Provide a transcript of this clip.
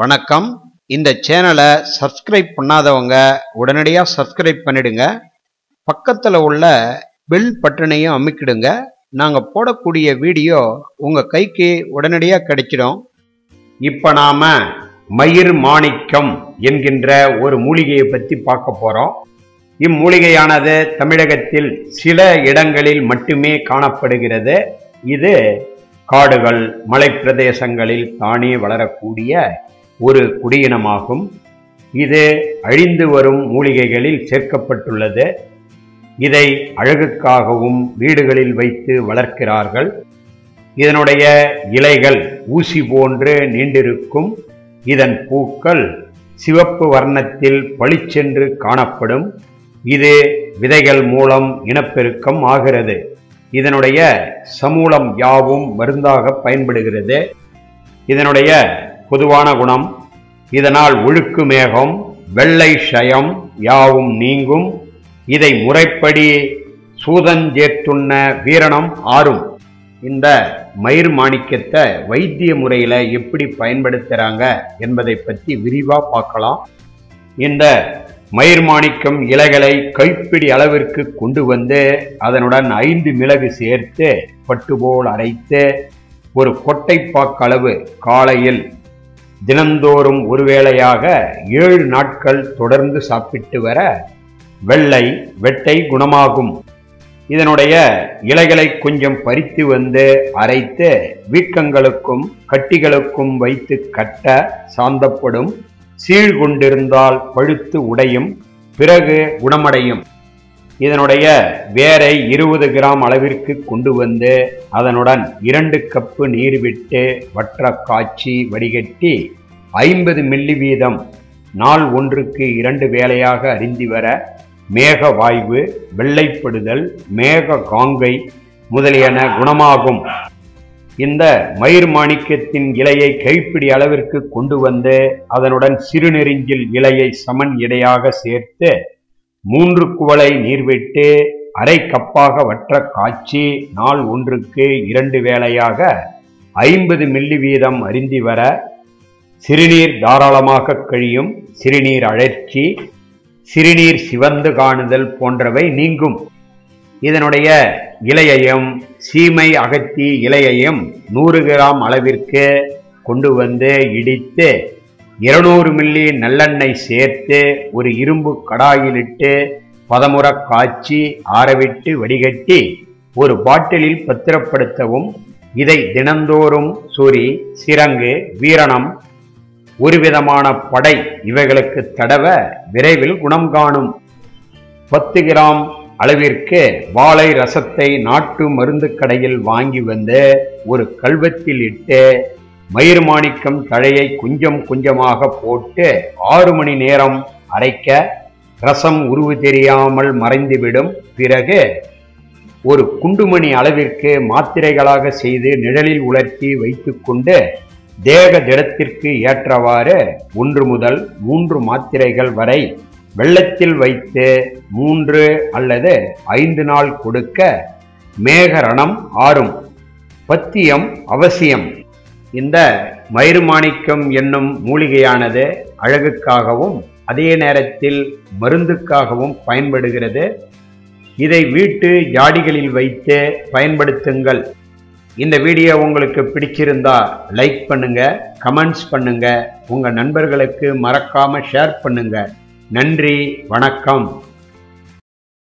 வணக்கம். இந்த சேனலை சப்ஸ்கிரைப் பண்ணாதவங்க உடனடியாக சப்ஸ்கிரைப் பண்ணிடுங்க. பக்கத்தில் உள்ள பெல் பட்டனையும் அமைக்கிடுங்க. நாங்கள் போடக்கூடிய வீடியோ உங்கள் கைக்கு உடனடியாக கிடைச்சிடும். இப்போ நாம் மயிர் மாணிக்கம் என்கின்ற ஒரு மூலிகையை பற்றி பார்க்க போகிறோம் இம்மூலிகையானது தமிழகத்தில் சில இடங்களில் மட்டுமே காணப்படுகிறது. இது காடுகள் மலைப்பிரதேசங்களில் தானே வளரக்கூடிய ஒரு குடியினமாகும். இது அழிந்து வரும் மூலிகைகளில் சேர்க்கப்பட்டுள்ளது. இதை அழகுக்காகவும் வீடுகளில் வைத்து வளர்க்கிறார்கள். இதனுடைய இலைகள் ஊசி போன்று நீண்டிருக்கும். இதன் பூக்கள் சிவப்பு வர்ணத்தில் பளிச்சென்று காணப்படும். இது விதைகள் மூலம் இனப்பெருக்கம் ஆகிறது. இதனுடைய சமூலம் யாவும் மருந்தாக பயன்படுகிறது. இதனுடைய பொதுவான குணம் இதனால் ஒழுக்கு மேகம் வெள்ளை ஷயம் யாவும் நீங்கும். இதை முறைப்படி சூதஞ்சேத்துண்ண வீரணம் ஆறும். இந்த மயிர் மாணிக்கத்தை வைத்திய முறையில் எப்படி பயன்படுத்துகிறாங்க என்பதை பற்றி விரிவாக பார்க்கலாம். இந்த மயிர் மாணிக்கம் இலைகளை கைப்பிடி அளவிற்கு கொண்டு வந்து அதனுடன் ஐந்து மிளகு சேர்த்து பட்டுபோல் அரைத்து ஒரு கொட்டைப்பாக்களவு காலையில் தினந்தோறும் ஒருவேளையாக ஏழு நாட்கள் தொடர்ந்து சாப்பிட்டு வர வெள்ளை வெட்டை குணமாகும். இதனுடைய இலைகளை கொஞ்சம் பறித்து வந்து அரைத்து வீக்கங்களுக்கும் கட்டிகளுக்கும் வைத்து கட்ட சாந்தப்படும் சீழ் கொண்டிருந்தால் பழுத்து உடையும் பிறகு குணமடையும். இதனுடைய வேரை இருபது கிராம் அளவிற்கு கொண்டு வந்து அதனுடன் இரண்டு கப்பு நீர் விட்டு வற்ற காய்ச்சி வடிகட்டி ஐம்பது மில்லி வீதம் நாள் ஒன்றுக்கு இரண்டு வேலையாக அறிந்து வர மேக வாய்வு வெள்ளைப்படுதல் மேக காங்கை முதலியன குணமாகும். இந்த மயிர் மாணிக்கத்தின் இலையை கைப்பிடி அளவிற்கு கொண்டு வந்து அதனுடன் சிறுநெறிஞ்சில் இலையை சமன் இடையாக சேர்த்து மூன்று குவளை நீர்விட்டு அரை கப்பாக வற்ற காய்ச்சி நாள் ஒன்றுக்கு இரண்டு வேளையாக ஐம்பது மில்லி வீதம் அருந்தி வர சிறுநீர் தாராளமாக கழியும் சிறுநீர் அழற்சி சிறுநீர் சிவந்து காணுதல் போன்றவை நீங்கும். இதனுடைய இலையையும் சீமை அகத்தி இலையையும் நூறு கிராம் அளவிற்கு கொண்டு வந்து இடித்து இருநூறு மில்லி நல்லெண்ணெய் சேர்த்து ஒரு இரும்பு கடாயிலிட்டு பதமுற காய்ச்சி ஆறவிட்டு வடிகட்டி ஒரு பாட்டிலில் பத்திரப்படுத்தவும் இதை தினந்தோறும் சொறி சிரங்கு வீரணம் ஒரு விதமான படை இவைகளுக்கு தடவ விரைவில் குணம் காணும். பத்து கிராம் அளவிற்கு வாழை ரசத்தை நாட்டு மருந்து கடையில் வாங்கி வந்து ஒரு கல்வத்தில் இட்டு மயிர் மாணிக்கம் தழையை கொஞ்சம் கொஞ்சமாக போட்டு ஆறு மணி நேரம் அரைக்க ரசம் உருவு தெரியாமல் மறைந்துவிடும். பிறகு ஒரு குண்டுமணி அளவிற்கு மாத்திரைகளாக செய்து நிழலில் உலர்த்தி வைத்துக்கொண்டு தேக திடத்திற்கு ஏற்றவாறு ஒன்று முதல் மூன்று மாத்திரைகள் வரை வெள்ளத்தில் வைத்து மூன்று அல்லது ஐந்து நாள் கொடுக்க மேகரணம் ஆறும் பத்தியம் அவசியம். இந்த மயிர்மாணிக்கம் என்னும் மூலிகையானது அழகுக்காகவும் அதே நேரத்தில் மருந்துக்காகவும் பயன்படுகிறது. இதை வீட்டு ஜாடிகளில் வைத்து பயன்படுத்துங்கள். இந்த வீடியோ உங்களுக்கு பிடிச்சிருந்தா லைக் பண்ணுங்க கமெண்ட்ஸ் பண்ணுங்க. உங்க நண்பர்களுக்கு மறக்காம ஷேர் பண்ணுங்க. நன்றி வணக்கம்.